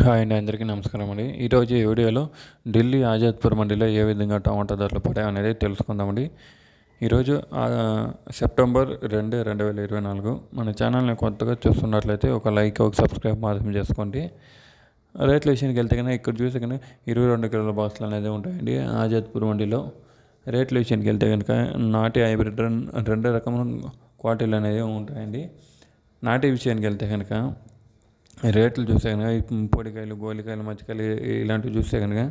Hi అండి అందరికీ నమస్కారం అండి. ఈరోజు ఈ వీడియోలో ఢిల్లీ ఆజాద్పూర్ మండీలో ఏ విధంగా టమాటా ధరలు పడాయి అనేది తెలుసుకుందామండి ఈరోజు సెప్టెంబర్ రెండు రెండు వేల ఇరవై నాలుగు మన ఛానల్ని కొత్తగా చూస్తున్నట్లయితే ఒక లైక్ ఒక సబ్స్క్రైబ్ మాత్రం చేసుకోండి. రేట్ల విషయానికి వెళ్తే కనుక ఇక్కడ చూస్తే కన్నా ఇరవై రెండు కిలోల బాక్సులు అనేది ఉంటాయండి ఆజాద్పూర్ మండిలో. రేట్ల విషయానికి వెళ్తే కనుక నాటి హైబ్రిడ్ రెండు రకముల క్వాలిటీలు అనేవి ఉంటాయండి. నాటి విషయానికి వెళ్తే కనుక రేట్లు చూస్తే కనుక ఈ పొడికాయలు గోలికాయలు మచ్చికాయలు ఇలాంటివి చూస్తే కనుక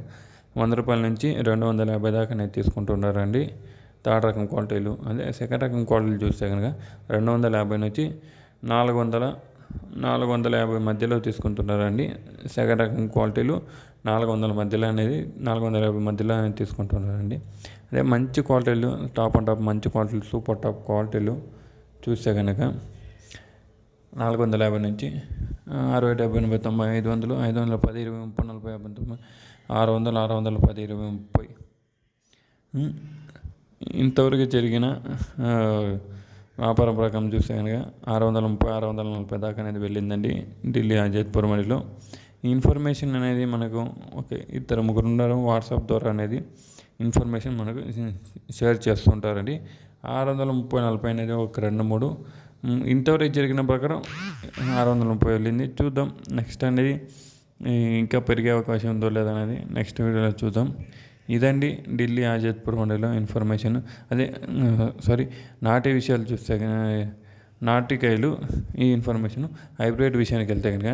వంద రూపాయల నుంచి రెండు వందల యాభై దాకా అనేది తీసుకుంటున్నారండి. థర్డ్ రకం క్వాలిటీలు అదే సెకండ్ రకం క్వాలిటీలు చూస్తే కనుక రెండు వందల యాభై నుంచి నాలుగు వందల నాలుగు వందల యాభై మధ్యలో తీసుకుంటున్నారండి. సెకండ్ రకం క్వాలిటీలు నాలుగు వందల మధ్యలో అనేది నాలుగు వందల యాభై మధ్యలో అనేది తీసుకుంటున్నారండి. అదే మంచి క్వాలిటీలు టాప్ అండ్ టాప్ మంచి క్వాలిటీలు సూపర్ టాప్ క్వాలిటీలు చూస్తే కనుక నాలుగు వందల యాభై నుంచి అరవై డెబ్బై ఎనభై తొంభై ఐదు వందలు ఐదు వందల పది ఇరవై ముప్పై నలభై యాభై తొంభై ఆరు వందలు ఆరు వందల పది ఇరవై ముప్పై. ఇంతవరకు జరిగిన వ్యాపారం ప్రకారం చూస్తే కనుక ఆరు వందల ముప్పై ఆరు వందల నలభై దాకా అనేది వెళ్ళిందండి ఢిల్లీ అజేత్పూర్ మడిలో. ఈ ఇన్ఫర్మేషన్ అనేది మనకు ఓకే ఇద్దరు ముగ్గురు ఉన్నారు వాట్సాప్ ద్వారా అనేది ఇన్ఫర్మేషన్ మనకు షేర్ చేస్తుంటారండి. ఆరు వందల ముప్పై నలభై అనేది ఒక రెండు మూడు ఇంతవరకు జరిగిన ప్రకారం ఆరు వందల ముప్పై వెళ్ళింది. చూద్దాం నెక్స్ట్ అనేది ఇంకా పెరిగే అవకాశం ఉందో లేదనేది నెక్స్ట్ వీడియోలో చూద్దాం. ఇదండి ఢిల్లీ ఆజాద్పూర్ మండలిలో ఇన్ఫర్మేషన్. అదే సారీ నాటి విషయాలు చూస్తే కనుక నాటికాయలు ఈ ఇన్ఫర్మేషన్ హైబ్రిడ్ విషయానికి వెళ్తే కనుక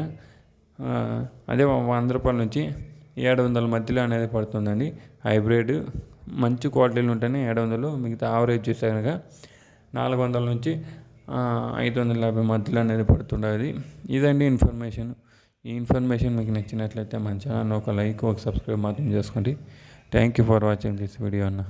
అదే వంద రూపాయల నుంచి ఏడు వందల మధ్యలో అనేది పడుతుందండి. హైబ్రిడ్ మంచి క్వాలిటీలు ఉంటేనే ఏడు వందలు మిగతా ఆవరేజ్ చూస్తే కనుక నాలుగు వందల నుంచి ఐదు వందల యాభై మధ్యలో అనేది పడుతుండేది. ఇదండి ఇన్ఫర్మేషన్. ఈ ఇన్ఫర్మేషన్ మీకు నచ్చినట్లయితే మన ఛానల్ ఒక లైక్ ఒక సబ్స్క్రైబ్ మాత్రం చేసుకోండి. Thank you for watching this video అన్న.